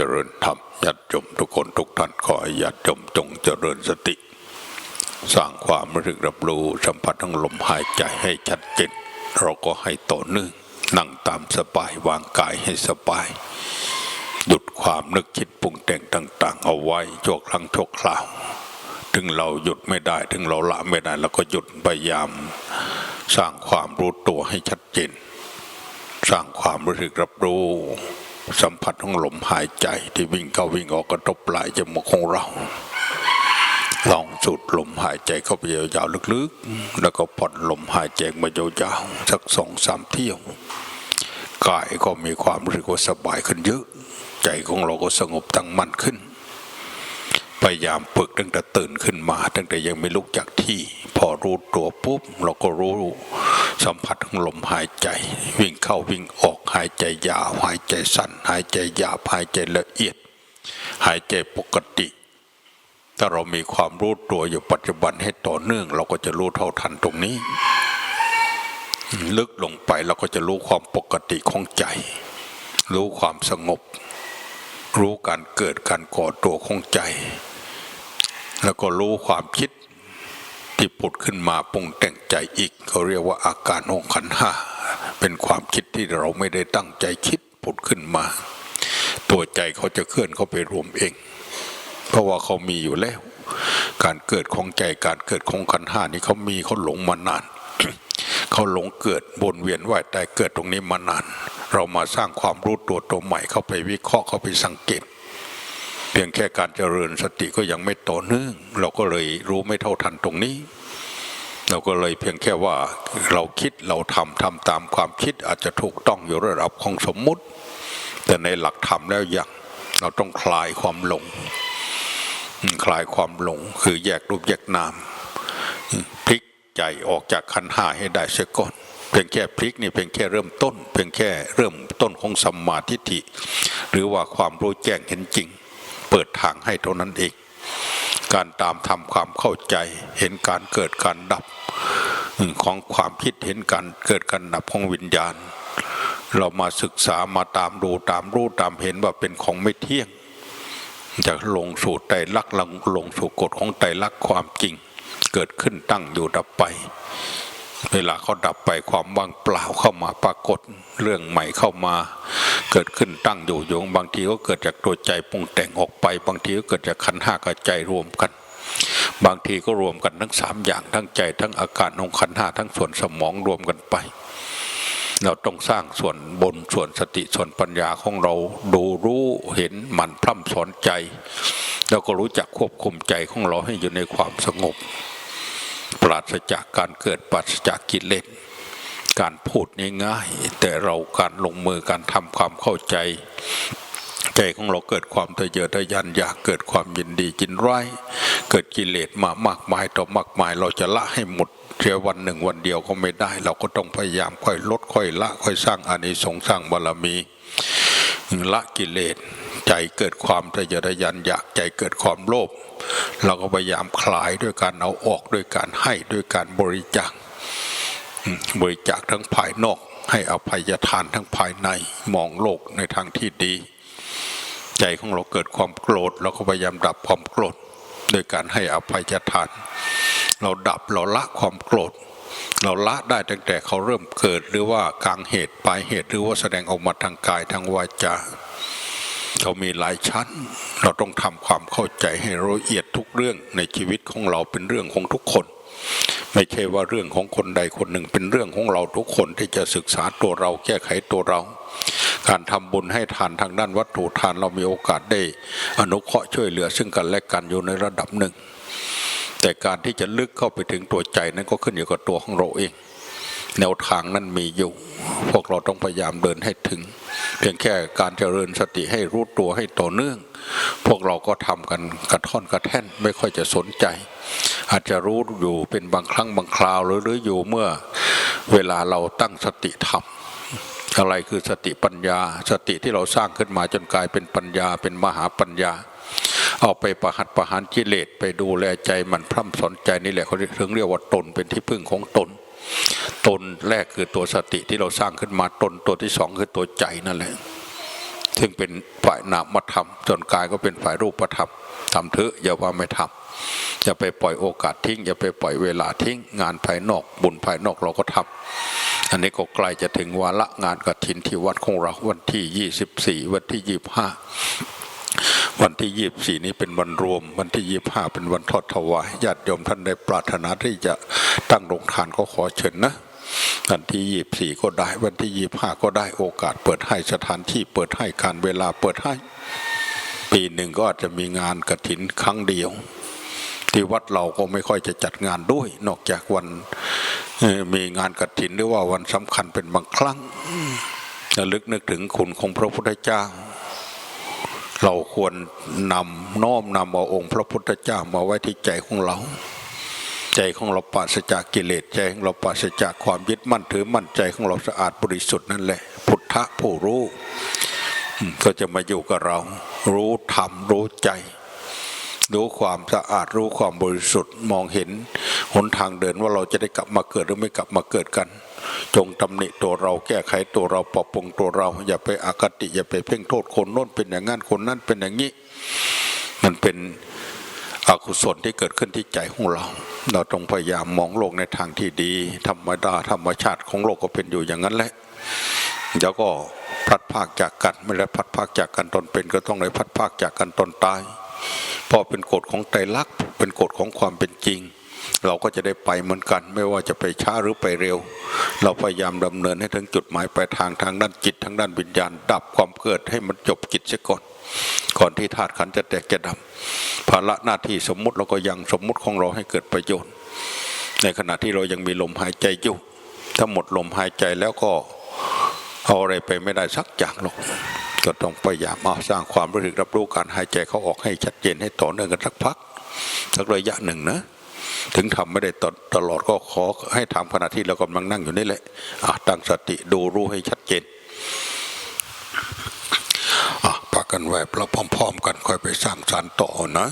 จริญธรรมญาติโยมทุกคนทุกท่านขอให้ญาติโยมจงเจริญสติ สร้างความรู้สึกรับรู้สัมผัสทั้งลมหายใจให้ชัดเจนเราก็ให้ต่อเนื่องนั่งตามสบายวางกายให้สบายหยุดความนึกคิดปรุงแต่งต่าง ๆ เอาไว้ชั่วครั้งชั่วคราว ถึงเราหยุดไม่ได้ ถึงเราละไม่ได้เราก็หยุดพยายาม สร้างความรู้ตัวให้ชัดเจน สร้างความรู้สึกรับรู้ สัมผัสของลมหายใจที่วิ่งเข้าวิ่งออกกระทบปลายจมูกของเรา ลองสูดลมหายใจเข้าไปยาวๆลึกๆ แล้วก็ผ่อนลมหายใจมายาวๆสักสองสามเที่ยวกายก็มีความรู้สึกว่าสบายขึ้นเยอะ ใจของเราก็สงบตั้งมั่นขึ้นพยายามฝึกตั้งแต่ตื่นขึ้นมา ตั้งแต่ยังไม่ลุกจากที่ พอรู้ตัวปุ๊บเราก็รู้สัมผัสของลมหายใจ วิ่งเข้าวิ่งออก หายใจยาวหายใจสั้น หายใจหยาบหายใจละเอียด หายใจปกติ ถ้าเรามีความรู้ตัวอยู่ปัจจุบันให้ต่อเนื่อง เราก็จะรู้เท่าทันตรงนี้ ลึกลงไปเราก็จะรู้ความปกติของใจ รู้ความสงบ รู้การเกิดการก่อตัวของใจ แล้วก็รู้ความคิดที่ผุดขึ้นมาปรุงแต่งใจอีกเขาเรียกว่าอาการของขันห้า เป็นความคิดที่เราไม่ได้ตั้งใจคิดผุดขึ้นมา ตัวใจเขาจะเคลื่อนเขาไปรวมเอง เพราะว่าเขามีอยู่แล้ว การเกิดของใจการเกิดของขันห้านี่เขามีเขาหลงมานานเขาหลงเกิดบนเวียนว่ายตายเกิดตรงนี้มานาน เรามาสร้างความรู้ตัวตัวใหม่เข้าไปวิเคราะห์เข้าไปสังเกต เพียงแค่การเจริญสติก็ยังไม่ต่อเนื่อง เราก็เลยรู้ไม่เท่าทันตรงนี้ เราก็เลยเพียงแค่ว่าเราคิดเราทำทำตามความคิดอาจจะถูกต้องอยู่ระดับของสมมุติ แต่ในหลักธรรมแล้วยังเราต้องคลายความหลง คลายความหลงคือแยกรูปแยกนามพลิกใจออกจากขันห้าให้ได้เสียก่อนเพียงแค่พลิกนี่เพียงแค่เริ่มต้น เพียงแค่เริ่มต้นของสัมมาทิฏฐิ หรือว่าความรู้แจ้งเห็นจริง เปิดทางให้เท่านั้นเอง การตามทำความเข้าใจเห็นการเกิดการดับ ของความคิดเห็นการเกิดการดับของวิญญาณ เรามาศึกษามาตามดูตามรู้ตามเห็นว่าเป็นของไม่เที่ยงจะลงสู่ไตรลักษณ์ลงสู่กฎของไตรลักษณ์ความจริง เกิดขึ้นตั้งอยู่ดับไป เวลาเขาดับไปความว่างเปล่าเข้ามาปรากฏเรื่องใหม่เข้ามา เกิดขึ้นตั้งอยู่โยงบางทีก็เกิดจากตัวใจปรุงแต่งออกไป บางทีก็เกิดจากขันห้ากับใจรวมกัน บางทีก็รวมกันทั้งสามอย่างทั้งใจทั้งอาการองขันห้าทั้งส่วนสมองรวมกันไป เราต้องสร้างส่วนบนส่วนสติส่วนปัญญาของเราดูรู้เห็นหมันพร่ำสอนใจ แล้วก็รู้จักควบคุมใจของเราให้อยู่ในความสงบ ปราศจากการเกิดปราศจากกิเลสการพูดง่ายๆแต่เราการลงมือการทำความเข้าใจ ใจของเราเกิดความทะเยอทะยานอยากเกิดความยินดีจินร้ายเกิดกิเลสมามากมายต่อมากมายเราจะละให้หมดเพียวันหนึ่งวันเดียวก็ไม่ได้ เราก็ต้องพยายามค่อยลดค่อยละ ค่อยสร้างอานิสงส์สร้างบารมีละกิเลสใจเกิดความทะเยอทะยานอยากใจเกิดความโลภเราก็พยายามคลายด้วยการเอาออกด้วยการให้ด้วยการบริจาคบริจาคทั้งภายนอก ให้อภัยทานทั้งภายในมองโลกในทางที่ดี ใจของเราเกิดความโกรธเราก็พยายามดับความโกรธโดยการให้อภัยทาน เราดับเราละความโกรธ เราละได้ตั้งแต่เขาเริ่มเกิดหรือว่ากลางเหตุปลายเหตุหรือว่าแสดงออกมาทางกายทางวาจาเขามีหลายชั้น เราต้องทำความเข้าใจให้ละเอียดทุกเรื่องในชีวิตของเราเป็นเรื่องของทุกคน ไม่ใช่ว่าเรื่องของคนใดคนหนึ่งเป็นเรื่องของเราทุกคนที่จะศึกษาตัวเราแก้ไขตัวเรา การทำบุญให้ทานทางด้านวัตถุทานเรามีโอกาสได้ อนุเคราะห์ช่วยเหลือซึ่งกันและกันอยู่ในระดับหนึ่ง แต่การที่จะลึกเข้าไปถึงตัวใจนั้นก็ขึ้นอยู่กับตัวของเราเอง แนวทางนั้นมีอยู่ พวกเราต้องพยายามเดินให้ถึง เพียงแค่การเจริญสติให้รู้ตัวให้ต่อเนื่อง พวกเราก็ทำกันกระท่อนกระแท่นไม่ค่อยจะสนใจ อาจจะรู้อยู่เป็นบางครั้งบางคราวหรือหรืออยู่เมื่อเวลาเราตั้งสติทำ อะไรคือสติปัญญา สติที่เราสร้างขึ้นมาจนกลายเป็นปัญญาเป็นมหาปัญญา เอาไปประหัตประหารกิเลสไปดูแลใจมันพร่ำสอนใจนี่แหละเขาถึงเรียกว่าตนเป็นที่พึ่งของตน ตนแรกคือตัวสติที่เราสร้างขึ้นมาตนตัวที่สองคือตัวใจนั่นแหละซึ่งเป็นฝ่ายนามธรรมส่วนกายก็เป็นฝ่ายรูปธรรมทำเถอะอย่าว่าไม่ทำอย่าไปปล่อยโอกาสทิ้งอย่าไปปล่อยเวลาทิ้งงานภายนอกบุญภายนอกเราก็ทำ อันนี้ก็ใกล้จะถึงวาระงานกฐินที่วัดของเราวันที่ 24 วันที่ 25 วันที่ยี่สี่นี้เป็นวันรวม วันที่ยี่ห้าเป็นวันทอดถวายญาติโยมท่านได้ปรารถนาที่จะตั้งโรงทานก็ขอเชิญนะวันที่ยี่สี่ก็ได้ วันที่ยี่ห้าก็ได้โอกาส เปิดให้สถานที่เปิดให้การเวลาเปิดให้ ปีหนึ่งก็อาจจะมีงานกระถินครั้งเดียว ที่วัดเราก็ไม่ค่อยจะจัดงานด้วย นอกจากวัน มีงานกระถินหรือว่าวันสำคัญเป็นบางครั้งระลึกนึกถึงคุณของพระพุทธเจ้า เราควรนำน้อมนำเอาองค์พระพุทธเจ้ามาไว้ที่ใจของเรา ใจของเราปราศจากกิเลสใจของเราปราศจากความยึดมั่นถือมั่นใจของเราสะอาดบริสุทธิ์นั่นแหละ พุทธะผู้รู้ก็จะมาอยู่กับเรา รู้ธรรมรู้ใจ รู้ความสะอาดรู้ความบริสุทธิ์มองเห็น หนทางเดินว่าเราจะได้กลับมาเกิดหรือไม่กลับมาเกิดกัน จงตำหนิตัวเราแก้ไขตัวเราปรับปรุงตัวเรา อย่าไปอคติ อย่าไปเพ่งโทษคนโน้นเป็นอย่างนั้นคนนั้นเป็นอย่างนี้ มันเป็นอกุศลที่เกิดขึ้นที่ใจของเรา เราต้องพยายามมองโลกในทางที่ดี ธรรมดาธรรมชาติของโลกก็เป็นอยู่อย่างนั้นแหละเดี๋ยวก็พัดพากจากกันไม่ได้พัดพากจากกันตอนเป็นก็ต้องเลยพัดพากจากกันตอนตายเพราะเป็นกฎของไตรลักษณ์เป็นกฎของความเป็นจริง เราก็จะได้ไปเหมือนกัน ไม่ว่าจะไปช้าหรือไปเร็ว เราพยายามดำเนินให้ถึงจุดหมายปลายทางทางด้านจิตทางด้านวิญญาณ ดับความเกิดให้มันจบกิจเสียก่อนก่อนที่ธาตุขันจะแตกจะดับภาระหน้าที่สมมุติเราก็ยังสมมุติของเราให้เกิดประโยชน์ ในขณะที่เรายังมีลมหายใจอยู่ถ้าหมดลมหายใจแล้วก็เอาอะไรไปไม่ได้สักอย่างหรอกก็ต้องพยายามเอาสร้างความรู้สึกรับรู้การหายใจเขาออกให้ชัดเจนให้ต่อเนื่องกันสักพักสักระยะหนึ่งนะ ถึงทำไม่ได้ตลตลอดก็ขอให้ทำขณะที่เรากำลังนั่งอยู่นี่แหละตั้งสติดูรู้ให้ชัดเจนอะปากันไว้เราพร้อม ๆ กันค่อยไปสร้างสารต่อนะ